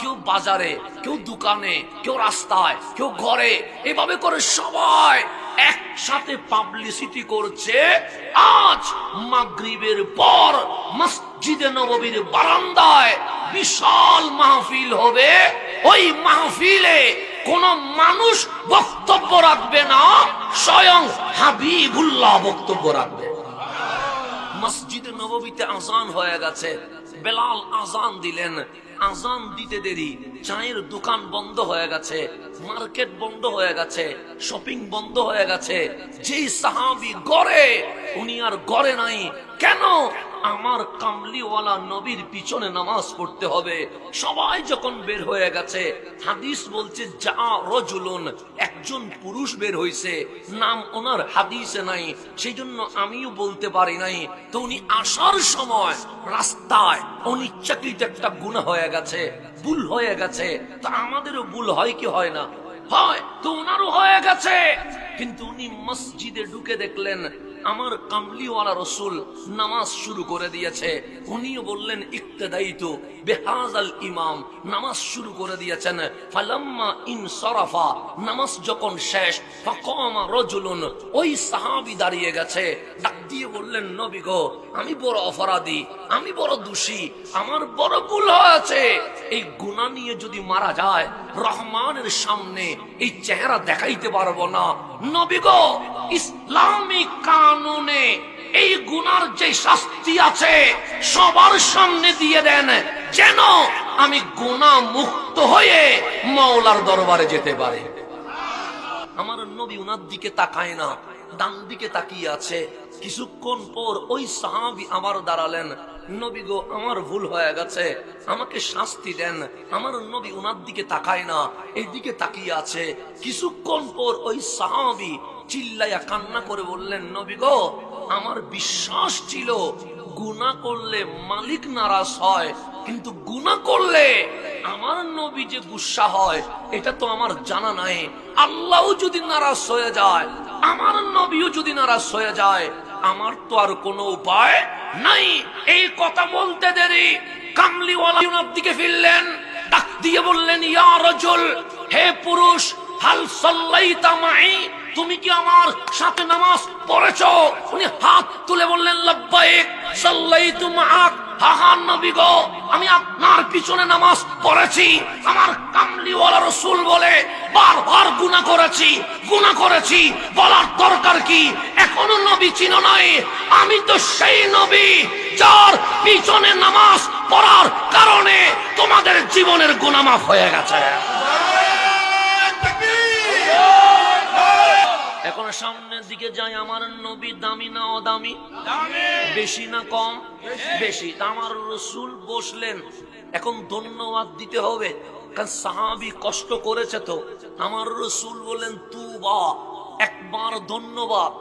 কেউ বাজারে, কেউ দোকানে, কেউ রাস্তায়, কেউ ঘরে, এভাবে করে সবাই একসাথে পাবলিসিটি করছে। আজ মাগরিবের পর মসজিদে নববীর বারান্দায় বিশাল মাহফিল হবে। ওই মাহফিলে কোন মানুষ বক্তব্য রাখবে না, স্বয়ং হাবিবুল্লাহ বক্তব্য রাখবে। মসজিদে নববীতে আজান হয়ে গেছে। বেলাল আজান দিলেন। আজান দিতে দেরি। চায়ের দোকান বন্ধ হয়ে গেছে। মার্কেট বন্ধ হয়ে গেছে। শপিং বন্ধ হয়ে গেছে। যেই সাহাবি গড়ে, উনি আর গড়ে নাই। কেন? আমার কামলিওয়ালা নবীর পিছনে নামাজ পড়তে হবে। সবাই যখন বের হয়ে গেছে, হাদিস বলছে যা রজুলুন একজন পুরুষ বের হইছে। নাম ওনার হাদিসে নাই। সেই জন্য আমিও বলতে পারি নাই। তো উনি আসার সময় রাস্তায় অনিচ্ছাকৃত একটা গুণা হয়ে গেছে, ভুল হয়ে গেছে। তা আমাদেরও ভুল হয় কি হয় না? হয়, তো ওনারও হয়ে গেছে। কিন্তু উনি মসজিদে ঢুকে দেখলেন আমার কামলিওয়ালা রসুল নামাজ শুরু করে দিয়েছে। উনিও বললেন ইক্তদায়িত বেহাজ আল ইমাম। নামাজ শুরু করে দিয়েছেন। ফালাম্মা ইন সরাফা, নামাজ যখন শেষ, ফাকামা রজুলুন, ওই সাহাবী দাঁড়িয়ে গেছে। ডাক দিয়ে বললেন, নবী গো, আমি বড় অপরাধী, আমি বড় দোষী, আমার বড় ভুল হয়েছে। এই গুনাহ নিয়ে যদি মারা যায়, রহমানের সামনে এই চেহারা দেখাইতে পারব না। নবী গো, ইসলামিক কানুনে গুনার যে শাস্তি আছে, সবার সামনে দিয়ে দেন, যেন আমি গুনাহ মুক্ত হয়ে মাওলার দরবারে যেতে পারি। আমার নবী উনার দিকে তাকায় না, ডান দিকে তাকিয়ে আছে। কিছুক্ষণ পর ওই সাহাবি আবার দাঁড়ালেন। নবী গো, আমার ভুল হয়ে গেছে, আমাকে শাস্তি দেন। আমার নবী উনার দিকে তাকায় না এই দিকে তাকিয়ে আছে। কিছুক্ষণ পর ওই সাহাবি চিল্লাইয়া কান্না করে বললেন, নবী গো আমার বিশ্বাস ছিল গুনাহ করলে মালিক নারাজ হয়, কিন্তু গুনাহ করলে আমার নবী যে গুসা হয়, এটা তো আমার জানা নাই। আল্লাহ যদি নারাজ হয়ে যায়, আমার নবীও যদি নারাজ হয়ে যায়, আমার তো আর কোনো উপায় নাই। এই কথা বলতে দেরি। কামলিওয়ালা দিকে ফিরলেন, ডাক দিয়ে বললেন, ইয়া রজুল, হে পুরুষ, হাল সাল্লাইতা মাই? তুমি কি আমার সাথে নামাজ পড়েছো? উনি হাত তুলে বললেন, লব্বাইক, সাল্লাইতু আমি আপনার পিছনে নামাজ পড়েছি। আমার কামলিওয়ালা রসুল বলে, বারবার গুনাহ করেছি গুনাহ করেছি। বলার দরকার কি? এখনও নবী চিনো নাই। আমি তো সেই নবী যার পিছনে নামাজ পড়ার কারণে তোমাদের জীবনের গুনাহ মাফ হয়ে গেছে। এখন সামনের দিকে যাই আমার নবী দামি না অদামি? বেশি না কম? বেশি। আমার রসুল বসলেন। এখন ধন্যবাদ দিতে হবে। কারণ সাহাবি কষ্ট করেছে তো। আমার রসুল বলেন তু বা একবার ধন্যবাদ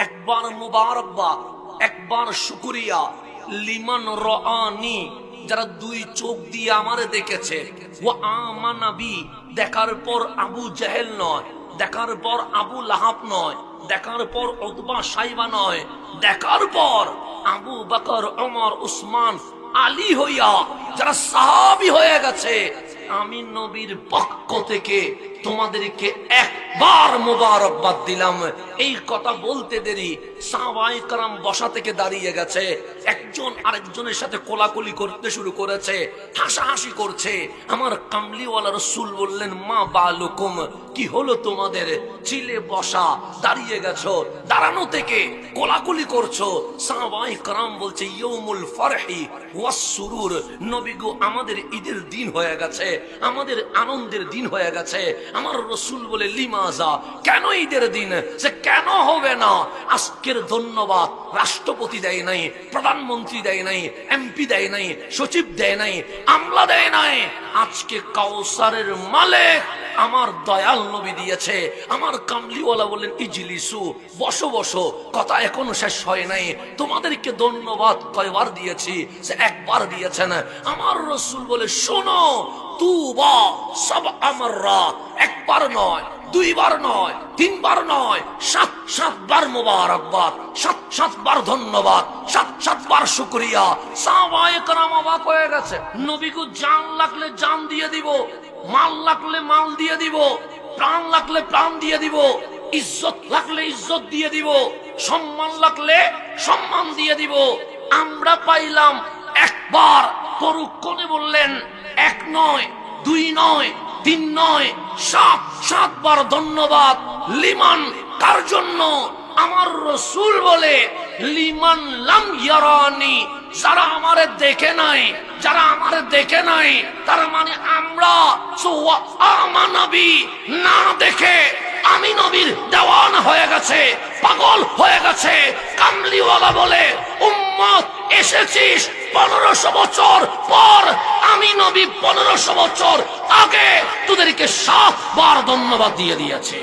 একবার মুবারকবাদ একবার শুকুরিয়া। লিমান রানি যারা দুই চোখ দিয়ে আমারে দেখেছে। ও আমানাবি দেখার পর আবু জাহেল নয়। দেখার পর আবু লাহাব নয়, দেখার পর উতবা সাইবা নয়, দেখার পর আবু বাকর ওমর উসমান, আলী হইয়া যারা সাহাবি হয়ে গেছে, আমি নবীর পক্ষ থেকে তোমাদেরকে একবার মোবারকবাদ দিলাম। এই কথা বলতে দেরি। সাহাবাই কারাম বসা থেকে দাঁড়িয়ে গেছে। একজন আরেকজনের সাথে কোলাকুলি করতে শুরু করেছে, হাসাহাসি করছে। আমার কামলিওয়ালা রসুল বললেন, মা বালুকুম, কি হলো তোমাদের? চিলে বসা, দাঁড়িয়ে গেছো, দাঁড়ানো থেকে কোলাকুলি করছ। সাহাবাই কারাম বলছে ইয়ৌমুল ফরহি ওয়াস সুরুর নবীগো আমাদের ঈদের দিন হয়ে গেছে, আমাদের আনন্দের দিন হয়ে গেছে। আমার রসুল বলে লিমাজা কেন ঈদের দিন? সে কেন হবে না? আজকের ধন্যবাদ রাষ্ট্রপতি দেয় নাই, প্রধানমন্ত্রী দেয় নাই, এমপি দেয় নাই, সচিব দেয় নাই, আমলা দেয় নাই। আজকে কাউসারের মালিক আমার দয়াল নবী দিয়েছে। আমার কামলিওয়ালা বললেন ইজলিসু, বসো বসো, কথা এখনও শেষ হয় নাই। তোমাদেরকে ধন্যবাদ কয়বার দিয়েছি, সে একবার দিয়েছেন। আমার রসুল বলে, শোনো তু বা সব আমররা একবার নয়। দুইবার নয়, তিনবার নয়, সাত, সাতবার মোবারকবাদ, সাত, সাতবার ধন্যবাদ, সাত, সাতবার শুক্রিয়া। সাহাবায়ে কেরাম অবাক হয়ে গেছে। নবীকে জান লাগলে জান দিয়ে দিব, মাল লাগলে মাল দিয়ে দিব, প্রাণ লাগলে প্রাণ দিয়ে দিব, ইজ্জত লাগলে ইজ্জত দিয়ে দিব, সম্মান লাগলে সম্মান দিয়ে দিব। আমরা পাইলাম একবার পরুক্ষণে বললেন, এক নয়, দুই নয়, তিন নয়, সাত সাত সাতবার ধন্যবাদ। লিমান কার জন্য? আমার রসুল বলে, লিমান লাম ইয়ারানি, যারা আমারে দেখে নাই, যারা আমারে দেখে নাই, তার মানে আমরা আমানবী না দেখে আমি নবীর দেওয়ান হয়ে গেছে, পাগল হয়ে গেছে। কামলিওয়ালা বলে, উম্মত, এসেছিস পনেরোশো বছর পর, আমি নবী পনেরোশো বছর আগে তোদেরকে সাতবার ধন্যবাদ দিয়ে দিয়েছে।